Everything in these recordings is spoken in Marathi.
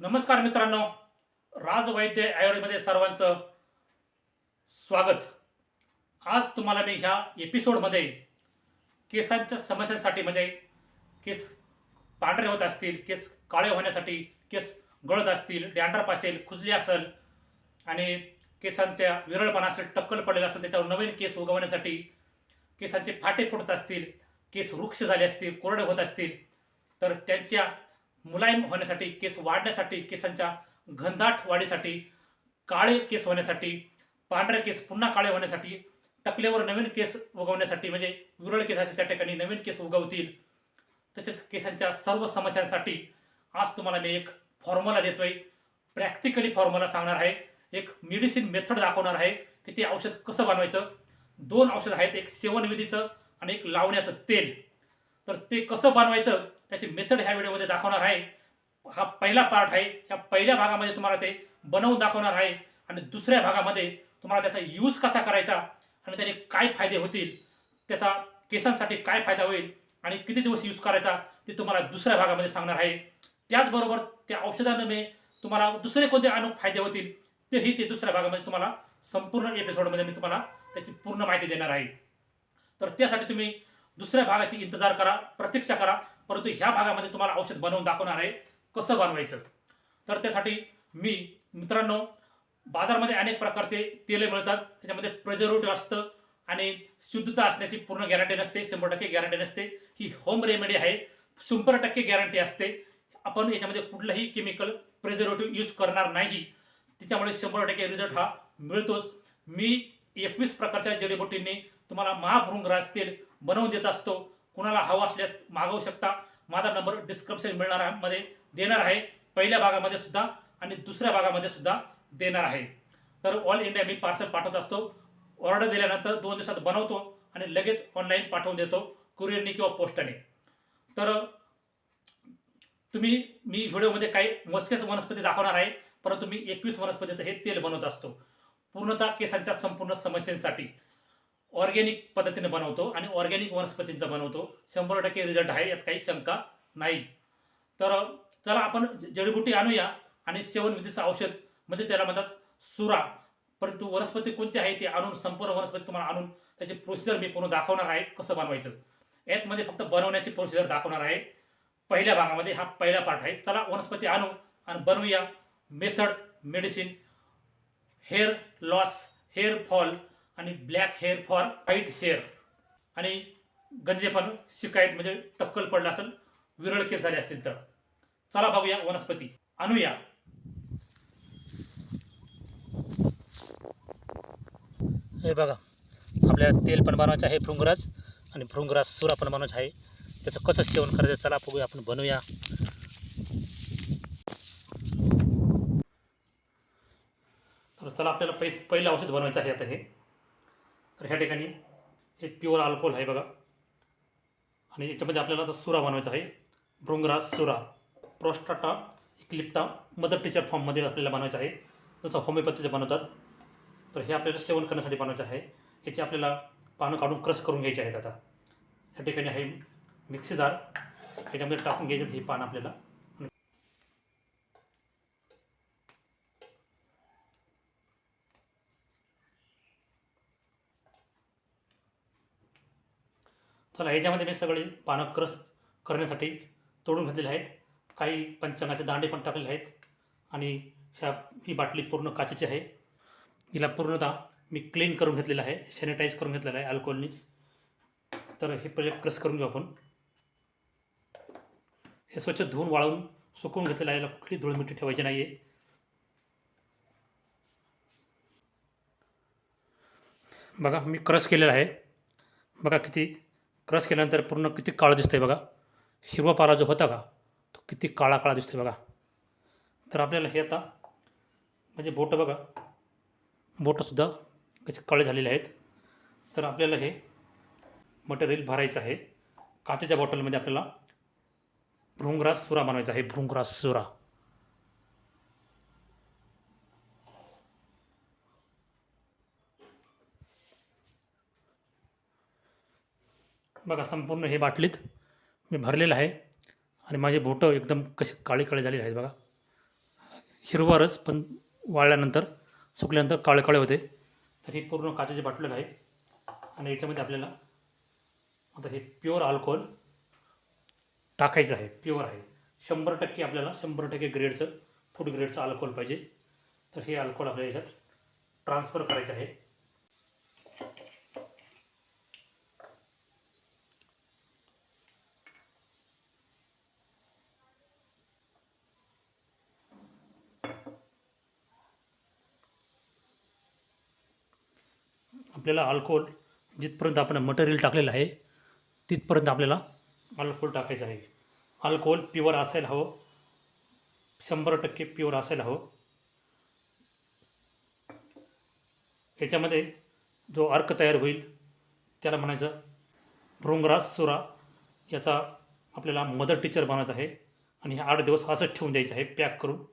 नमस्कार मित्रांनो राजवैद्य आयुर्वेदमध्ये सर्वांचं स्वागत. आज तुम्हाला मी ह्या एपिसोडमध्ये केसांच्या समस्यांसाठी म्हणजे केस पांढरे होत असतील केस काळे होण्यासाठी केस गळत असतील डॅन्ड्रप असेल खुजली असेल आणि केसांच्या विरळपणा असेल टक्कल पडलेलं असेल त्याच्यावर नवीन केस उगवण्यासाठी केसांचे फाटे फुटत असतील केस वृक्ष झाले असतील कोरडे होत असतील तर त्यांच्या मुलायम होण्यासाठी केस वाढण्यासाठी केसांच्या घनदाट वाढीसाठी काळे केस होण्यासाठी पांढरे केस पुन्हा काळे होण्यासाठी टकलेवर नवीन केस उगवण्यासाठी म्हणजे विरळ केस असेल त्या ठिकाणी नवीन केस उगवतील. तसेच केसांच्या सर्व समस्यांसाठी आज तुम्हाला मी एक फॉर्म्युला देतोय. प्रॅक्टिकली फॉर्म्युला सांगणार आहे. एक मेडिसिन मेथड दाखवणार आहे की ते औषध कसं बनवायचं. दोन औषध आहेत. एक सेवनविधीचं आणि एक लावण्याचं तेल. तर ते कसं बनवायचं? त्याची मेथड ह्या व्हिडिओमध्ये दाखवणार आहे. हा पहिला पार्ट आहे. ह्या पहिल्या भागामध्ये तुम्हाला ते बनवून दाखवणार आहे. आणि दुसऱ्या भागामध्ये तुम्हाला त्याचा यूज कसा करायचा आणि त्याने काय फायदे होतील त्याचा केसांसाठी काय फायदा होईल आणि किती दिवस यूज करायचा ते तुम्हाला दुसऱ्या भागामध्ये सांगणार आहे. त्याचबरोबर त्या औषधानं मी तुम्हाला दुसरे कोणते अनु फायदे होतील तेही ते दुसऱ्या भागामध्ये तुम्हाला संपूर्ण एपिसोडमध्ये मी तुम्हाला त्याची पूर्ण माहिती देणार आहे. तर त्यासाठी तुम्ही दुसऱ्या भागाची इंतजार करा प्रतीक्षा करा. परंतु ह्या भागामध्ये तुम्हाला औषध बनवून दाखवणार आहे कसं बनवायचं. तर त्यासाठी मी मित्रांनो बाजारमध्ये अनेक प्रकारचे तेले मिळतात. त्याच्यामध्ये प्रेझर्वेटिव्ह असतं आणि शुद्धता असण्याची पूर्ण गॅरंटी नसते. शंभर टक्के गॅरंटी नसते. ही होम रेमेडी आहे. शंभर टक्के गॅरंटी असते. आपण याच्यामध्ये कुठलंही केमिकल प्रिझर्वेटिव्ह यूज करणार नाही. त्याच्यामुळे शंभर टक्के रिझल्ट हा मिळतोच. मी एकवीस प्रकारच्या जडीबुटींनी तुम्हाला महाभृंग तेल बनवून देत असतो. कुणाला हवा असल्यास मागवू शकता. माझा नंबर डिस्क्रिप्शन मिळणार आहे- मध्ये देणार आहे. पहिल्या भागामध्ये सुद्धा आणि दुसऱ्या भागामध्ये सुद्धा देणार आहे. तर ऑल इंडिया मी पार्सल पाठवत असतो. ऑर्डर दिल्यानंतर दोन दिवसात बनवतो आणि लगेच ऑनलाईन पाठवून देतो कुरिअरने किंवा पोस्टाने तर तुम्ही मी व्हिडिओमध्ये काही मोजकेच वनस्पती दाखवणार आहे परंतु मी एकवीस वनस्पतीचं हे तेल बनवत असतो. पूर्णतः केसांच्या संपूर्ण समस्येंसाठी. ऑर्गॅनिक पद्धतीने बनवतो आणि ऑर्गॅनिक वनस्पतींचा बनवतो. शंभर टक्के रिझल्ट आहे यात काही शंका नाही. तर चला आपण जडीबुटी आणूया आणि सेवन विधीचं औषध म्हणजे त्याला म्हणतात सुरा. परंतु वनस्पती कोणती आहे ते आणून संपूर्ण वनस्पती तुम्हाला आणून त्याची प्रोसिजर मी पूर्ण दाखवणार आहे कसं बनवायचं. यातमध्ये फक्त बनवण्याची प्रोसिजर दाखवणार आहे. पहिल्या भागामध्ये हा पहिला पार्ट आहे. चला वनस्पती आणू आणि बनवूया method medicine. Hair loss hair fall. आणि black hair for white hair आणि गंजेपण शिकायत म्हणजे टक्कल पडलं असेल विरळ केस झाले असतील तर. चला बघूया वनस्पती. आणूया. हे बघा आपल्या तेल पण बनवायचं आहे भृंगराज आणि भृंगराज सुरा पण बनवायचं आहे. त्याचं कसं सेवन करायचं चला बघूया आपण बनवूया. तर चला आपल्याला पैस पहिलं औषध बनवायचं आहे आता हे. तर ह्या ठिकाणी एक प्युअर अल्कोहोल आहे बघा. आणि याच्यामध्ये आपल्याला आता सुरा बनवायचा आहे. भृंगराज सुरा प्रोस्टाटा इक्लिप्टा मदर टीचर फॉर्ममध्ये आपल्याला बनवायचं आहे. जसं होमिओपॅथीचं बनवतात. तर हे आपल्याला सेवन करण्यासाठी बनवायचं आहे. याची आपल्याला पानं काढून क्रश करून घ्यायचे आहेत आता. ह्या ठिकाणी आहे मिक्सी जार. याच्यामध्ये टाकून घ्यायचं हे पान आपल्याला. चला ह्याच्यामध्ये मी सगळे पानं क्रस करण्यासाठी तोडून घेतलेले आहेत. काही पंचांगाचे दांडे पण टाकलेले आहेत. आणि ह्या ही बाटली पूर्ण काचेची आहे. हिला पूर्णतः मी क्लीन करून घेतलेलं आहे. सॅनिटाईज करून घेतलेलं आहे अल्कोहोलनीच. तर हे पहिले क्रस करून घेऊ आपण. हे स्वच्छ धुवून वाळवून सुकवून घेतलेलं आहे. याला कुठली धूळ मिठी ठेवायची नाही आहे बघा मी क्रश केलेला आहे. बघा किती क्रश केल्यानंतर पूर्ण किती काळं दिसतंय बघा. हिरवा पारा जो होता का तो किती काळा काळा दिसतोय बघा. तर आपल्याला हे आता म्हणजे बोटं बघा. बोटंसुद्धा कसे काळे झालेले आहेत. तर आपल्याला हे मटेरियल भरायचं आहे. काचेच्या बॉटलमध्ये आपल्याला भृंगराज सुरा बनवायचा आहे. भृंगराज सुरा. बघा संपूर्ण हे बाटलीत मी भरलेलं आहे आणि माझे बोटं एकदम कसे काळे काळे झालेले आहेत बघा. हिरवारच पण वाळल्यानंतर सुकल्यानंतर काळे काळे होते. तर ही पूर्ण काचेची बाटलं आहे आणि याच्यामध्ये आपल्याला आता हे प्युअर अल्कोहोल टाकायचं आहे प्युअर आहे. शंभर टक्के आपल्याला शंभर टक्के ग्रेडचं फूड ग्रेडचं अल्कोहोल पाहिजे. तर हे अल्कोहोल आपल्याला याच्यात ट्रान्सफर करायचं आहे. आपल्याला अल्कोहोल जिथपर्यंत आपण मटेरियल टाकलेलं आहे तिथपर्यंत आपल्याला अल्कोहोल टाकायचं आहे. अल्कोहोल प्युअर असायला हवं. शंभर टक्के प्युअर असायला हवं. याच्यामध्ये जो अर्क तयार होईल त्याला म्हणायचं भृंगरास सुरा. याचा आपल्याला मदर टीचर बनायचं आहे आणि हे आठ दिवस असंच ठेवून द्यायचं आहे पॅक करून.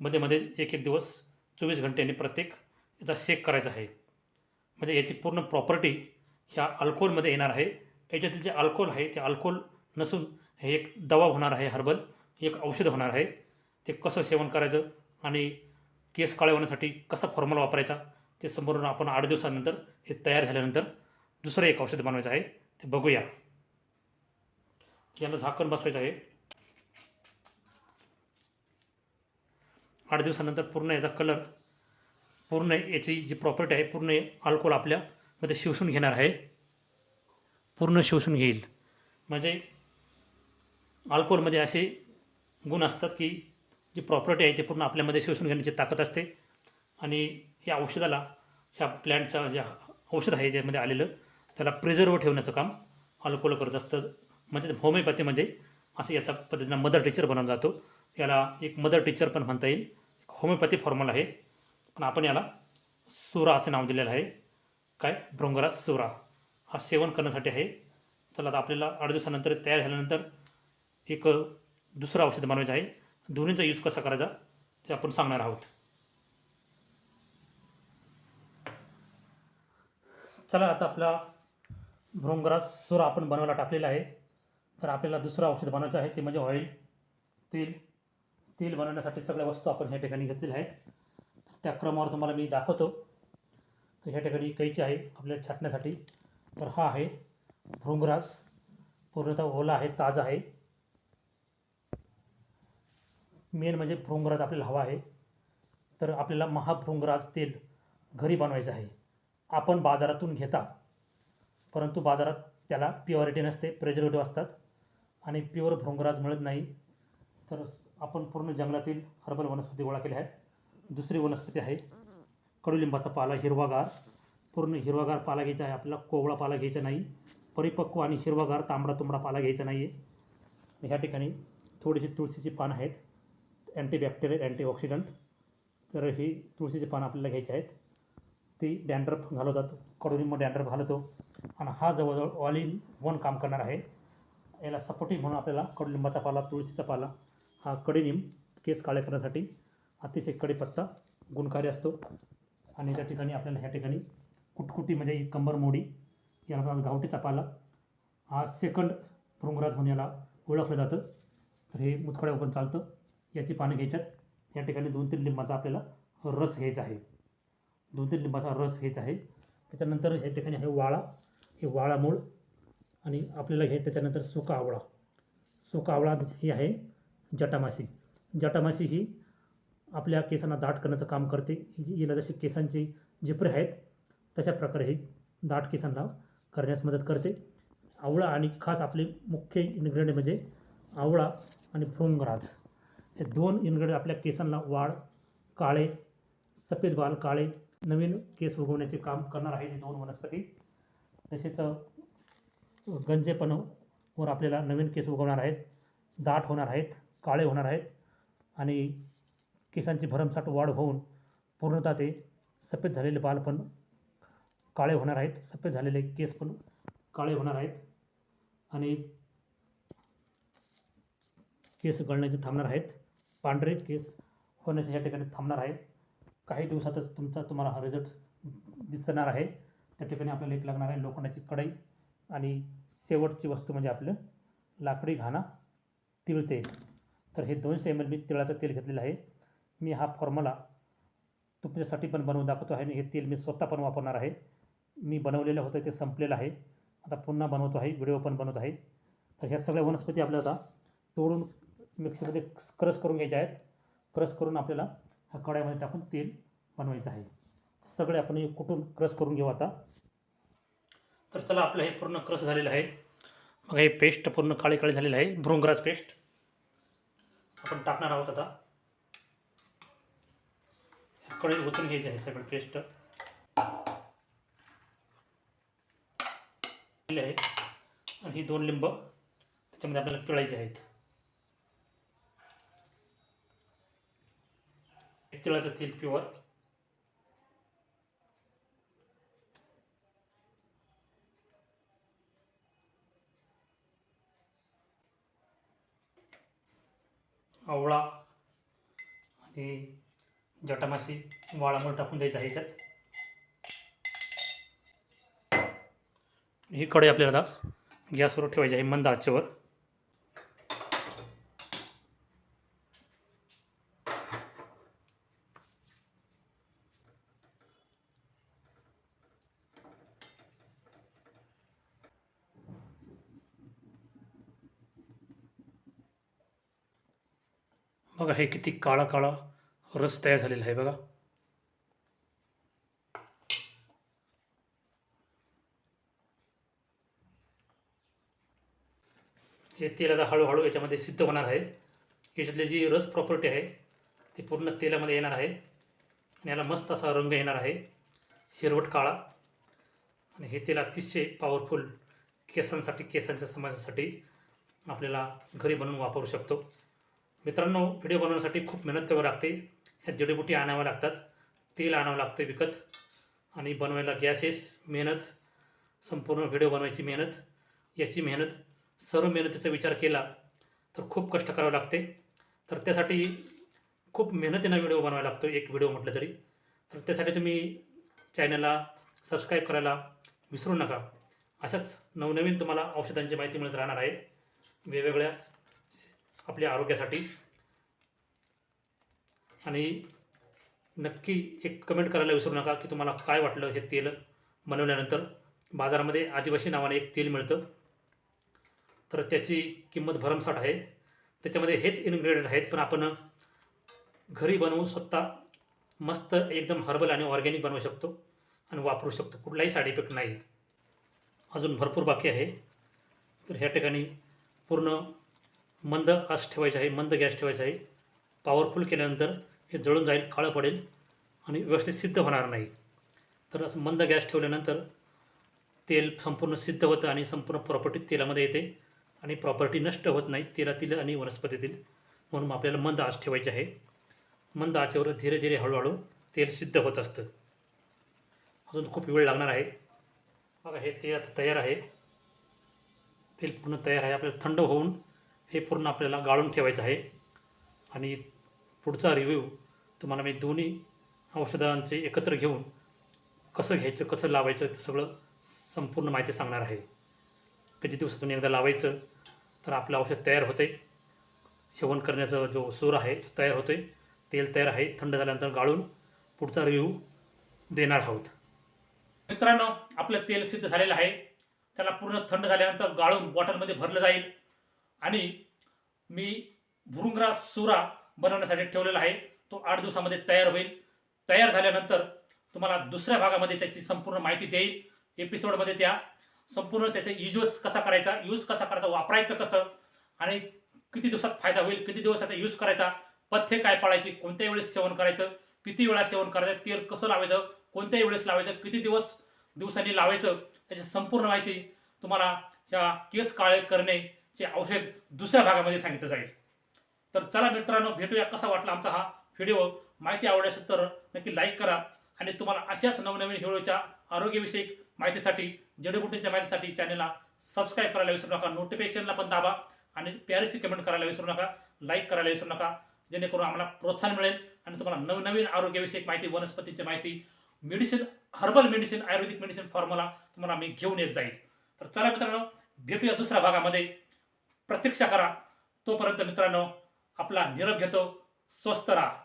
मध्ये मध्ये एक एक दिवस चोवीस घंट्यांनी प्रत्येक याचा शेक करायचा आहे. म्हणजे याची पूर्ण प्रॉपर्टी ह्या अल्कोहोलमध्ये येणार आहे. याच्यातील जे अल्कोहोल आहे ते अल्कोहोल नसून हे एक दवा होणार आहे हर्बल. एक औषध होणार आहे. ते कसं सेवन करायचं आणि केस काळे होण्यासाठी कसा फॉर्म्युला वापरायचा ते संपूर्ण आपण आठ दिवसानंतर हे तयार झाल्यानंतर दुसरं एक औषध बनवायचं आहे ते बघूया. याला झाकण बसवायचं आहे. आठ दिवसानंतर पूर्ण याचा कलर पूर्ण याची जी प्रॉपर्टी आहे पूर्ण अल्कोहोल आपल्यामध्ये शोषून घेणार आहे. पूर्ण शोषून घेईल. म्हणजे अल्कोहोलमध्ये असे गुण असतात की जी प्रॉपर्टी आहे ते पूर्ण आपल्यामध्ये शोषून घेण्याची ताकद असते. आणि या औषधाला ह्या प्लॅन्टचं जे औषध आहे ज्यामध्ये आलेलं त्याला प्रिझर्व ठेवण्याचं काम अल्कोहोल करत असतं. म्हणजे होमिओपॅथीमध्ये म्हणजे असं याचा पद्धतीनं मदर टीचर बनवला जातो. याला एक मदर टीचर पण म्हणता येईल. होमिओपॅथी फॉर्म्युला आहे. पण आपण याला सुरा असे नाव दिलेलं आहे. काय? भृंगराज सुरा. हा सेवन करण्यासाठी आहे. चला आता आपल्याला आठ दिवसानंतर तयार झाल्यानंतर एक दुसरं औषध बनवायचं आहे. दोन्हीचा यूज कसा करायचा ते आपण सांगणार आहोत. चला आता आपला भृंगराज सुरा आपण बनवायला टाकलेला आहे. तर आपल्याला दुसरं औषध बनवायचं आहे. ते म्हणजे ऑइल तेल. तेल बनवण्यासाठी सगळ्या वस्तू आपण ह्या ठिकाणी घेतलेल्या आहेत. त्या क्रमावर तुम्हाला मी दाखवतो. तर ह्या ठिकाणी कैची आहे आपल्याला छाटण्यासाठी. तर हा आहे भृंगराज. पूर्णतः ओला आहे ताजा आहे. मेन म्हणजे भृंगराज आपल्याला हवा आहे. तर आपल्याला महाभृंगराज तेल घरी बनवायचं आहे. आपण बाजारातून घेता परंतु बाजारात त्याला प्युअरिटी नसते प्रेझर्वेटिव्ह असतात आणि प्युअर भृंगराज मिळत नाही. तर आपण पूर्ण जंगलातील हर्बल वनस्पती गोळा केल्या आहेत. दुसरी वनस्पती आहे. कडुलिंबाचा पाला हिरवागार. पूर्ण हिरवागार पाला घ्यायचा आहे आपल्याला. कोवळा पाला घ्यायचा नाही. परिपक्व आणि हिरवागार तांबडा तुंबडा पाला घ्यायचा नाही आहे ह्या ठिकाणी थोडीशी तुळशीची पानं आहेत. अँटीबॅक्टेरियल अँटीऑक्सिडंट तर ही तुळशीची पानं आपल्याला घ्यायची आहेत. ती डॅन्ड्रफ घालवतात. कडुलिंब डॅन्ड्रफ घालवतो आणि हा जवळजवळ ऑल इन वन काम करणार आहे. याला सपोर्टिव्ह म्हणून आपल्याला कडुलिंबाचा पाला तुळशीचा पाला हा कडीनिंब केस काळे करण्यासाठी अतिशय कडीपत्ता गुणकारी असतो. आणि त्या ठिकाणी आपल्याला ह्या ठिकाणी कुटकुटी म्हणजे कंबर मोडी याला म्हणतात गावठीचा पाला हा सेकंड भृंगराज म्हणून याला ओळखलं जातं. तर हे मुतखड्यावर पण चालतं. याची पानं घ्यायच्यात. या ठिकाणी दोन तीन लिंबाचा आपल्याला रस घ्यायचा आहे. दोन तीन लिंबाचा रस घ्यायचा आहे. त्याच्यानंतर ह्या ठिकाणी आहे वाळा. हे वाळा मूळ आणि आपल्याला हे त्याच्यानंतर सुका आवळा. सुका आवळा ही आहे जटामाशी. जटामाशी ही आपल्या केसांना दाट करण्याचं काम करते. हिला जसे केसांची जिपरे आहेत तशा प्रकारे हे दाट केसांना करण्यास मदत करते. आवळा आणि खास आपले मुख्य इन्ग्रेडियंट म्हणजे आवळा आणि भृंगराज हे दोन इन्ग्रेडियंट आपल्या केसांना वाढ काळे सफेद बाल काळे नवीन केस उगवण्याचे काम करणार आहे हे दोन वनस्पती. तसेच गंजेपणावर आपल्याला नवीन केस उगवणार आहेत. दाट होणार आहेत काळे होणार आहेत आणि केसांची भरमसाठ वाढ होऊन पूर्णतः ते सफेद झालेले बाल पण काळे होणार आहेत. सफेद झालेले केस पण काळे होणार आहेत. आणि केस गळण्याचे थांबणार आहेत. पांढरे केस होण्याचे या ठिकाणी थांबणार आहेत. काही दिवसातच तुमचा तुम्हाला हा रिझल्ट दिसणार आहे. त्या ठिकाणी आपल्याला एक लागणार आहे लोखंडाची कढई आणि शेवटची वस्तू म्हणजे आपलं लाकडी घाणा तिळते. तर हे दोनशे एम एल मी तिळाचं तेल घेतलेलं आहे. मी हा फॉर्म्युला तुमच्यासाठी पण बनवून दाखवतो आहे आणि हे तेल मी स्वतः पण वापरणार आहे. मी बनवलेलं होतं ते संपलेलं आहे. आता पुन्हा बनवतो आहे व्हिडिओ पण बनवत आहे. तर ह्या सगळ्या वनस्पती आपल्याला आता तोडून मिक्सरमध्ये क्रश करून घ्यायच्या आहेत. क्रश करून आपल्याला ह्या कढाईमध्ये टाकून तेल बनवायचं आहे. सगळे आपण हे कुठून क्रश करून घेऊ आता? तर चला आपलं हे पूर्ण क्रश झालेलं आहे. मग हे पेस्ट पूर्ण काळी काळी झालेलं आहे. भृंगराज पेस्ट आपण टाकणार आहोत आता. कढईत ओतून घ्यायचे आहे सगळं पेस्ट आहे. आणि ही दोन लिंब त्याच्यामध्ये आपल्याला पिळायचे आहेत. एक तिळाचं तेल प्युअर आवळा आणि जटामाशी वाळामुळे टाकून द्यायचं आहे ह्याच्यात ही कढई आपल्याला आता गॅसवर ठेवायची आहे मंद आचेवर. बघा हे किती काळा काळा रस तयार झालेला आहे बघा. हे तेल आता हळूहळू याच्यामध्ये सिद्ध होणार आहे. याच्यातली जी रस प्रॉपर्टी आहे ती पूर्ण तेलामध्ये येणार आहे. आणि याला मस्त असा रंग येणार आहे. हिरवट काळा. आणि हे तेल अतिशय पॉवरफुल केसांसाठी केसांच्या समाजासाठी आपल्याला घरी बनवून वापरू शकतो. मित्रांनो व्हिडिओ बनवण्यासाठी खूप मेहनत करावी लागते. ह्या जडीबुटी आणाव्या लागतात तेल आणावं लागतं विकत. आणि बनवायला गॅसेस मेहनत संपूर्ण व्हिडिओ बनवायची मेहनत. याची मेहनत सर्व मेहनतीचा विचार केला तर खूप कष्ट करावे लागते. तर त्यासाठी खूप मेहनतीनं व्हिडिओ बनवायला लागतो एक व्हिडिओ म्हटलं तरी. तर त्यासाठी तुम्ही चॅनलला सबस्क्राईब करायला विसरू नका. अशाच नवनवीन तुम्हाला औषधांची माहिती मिळत राहणार आहे. वेगवेगळ्या आपल्या आरोग्यासाठी. आणि नक्की एक कमेंट करायला विसरू नका की तुम्हाला काय वाटलं हे तेल बनवल्यानंतर. बाजारामध्ये आदिवासी नावाने एक तेल मिळतं. तर त्याची किंमत भरमसाठ आहे. त्याच्यामध्ये हेच इन्ग्रेडियंट आहेत पण आपण घरी बनवून स्वतः मस्त एकदम हर्बल आणि ऑर्गॅनिक बनवू शकतो आणि वापरू शकतो. कुठलाही साईड इफेक्ट नाही. अजून भरपूर बाकी आहे. तर ह्या ठिकाणी पूर्ण मंद आस ठेवायचं आहे मंद गॅस ठेवायचा आहे. पॉवरफुल केल्यानंतर हे जळून जाईल काळं पडेल आणि व्यवस्थित सिद्ध होणार नाही. तर असं मंद गॅस ठेवल्यानंतर तेल संपूर्ण सिद्ध होतं आणि संपूर्ण प्रॉपर्टी तेलामध्ये येते आणि प्रॉपर्टी नष्ट होत नाही तेलातील आणि वनस्पतीतील. म्हणून आपल्याला मंद आच ठेवायची आहे. मंद आचेवर धीरे धीरे हळूहळू तेल सिद्ध होत असतं. अजून खूप वेळ लागणार आहे. बघा हे तेल आता तयार आहे. तेल पूर्ण तयार आहे. आपल्याला थंड होऊन हे पूर्ण आपल्याला गाळून ठेवायचं आहे. आणि पुढचा रिव्ह्यू तुम्हाला मी दोन्ही औषधांचे एकत्र घेऊन कसं घ्यायचं कसं लावायचं ते सगळं संपूर्ण माहिती सांगणार आहे. किती दिवसातून एकदा लावायचं तर आपलं औषध तयार होते. सेवन करण्याचा जो सूर आहे तो तयार होतोय. तेल तयार आहे थंड झाल्यानंतर गाळून पुढचा रिव्ह्यू देणार आहोत. मित्रांनो आपलं तेल सिद्ध झालेलं आहे. त्याला पूर्ण थंड झाल्यानंतर गाळून बॉटलमध्ये भरलं जाईल. आणि मी भुरुंगरा सुरा बनवण्यासाठी ठेवलेला आहे. तो आठ दिवसामध्ये तयार होईल. तयार झाल्यानंतर तुम्हाला दुसऱ्या भागामध्ये त्याची संपूर्ण माहिती देईल. एपिसोडमध्ये त्या संपूर्ण त्याचा युजस कसा करायचा यूज कसा करायचा वापरायचं कसं आणि किती दिवसात फायदा होईल किती दिवस त्याचा यूज करायचा पथ्य काय पाळायची कोणत्या वेळेस सेवन करायचं किती वेळा सेवन करायचं तेल कसं लावायचं कोणत्याही वेळेस लावायचं किती दिवस दिवसांनी लावायचं त्याची संपूर्ण माहिती तुम्हाला या केस काळे करण्याचे औषध दुसऱ्या भागामध्ये सांगितलं जाईल. तर चला मित्रांनो भेटूया कसा वाटला आमचा हा व्हिडिओ माहिती आवडली असेल तर नक्की लाईक करा. आणि तुम्हाला अशाच नवनवीन व्हिडिओच्या आरोग्यविषयक माहितीसाठी जडीबुटींच्या माहितीसाठी चॅनलला सबस्क्राईब करायला विसरू नका. नोटिफिकेशनला पण दाबा. आणि प्यारीसी कमेंट करायला विसरू नका. लाईक करायला विसरू नका. जेणेकरून आम्हाला प्रोत्साहन मिळेल. आणि तुम्हाला नवनवीन आरोग्यविषयक माहिती वनस्पतीची माहिती medicine herbal medicine ayurvedic medicine formula तुम्हाला आम्ही घेऊन येत जाईल. तर चला मित्रांनो भेटूया दुसऱ्या भागामध्ये. प्रतीक्षा करा. तोपर्यंत मित्रांनो आपला निरोप घेतो. स्वस्त राहा.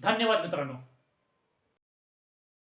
धन्यवाद मित्रांनो.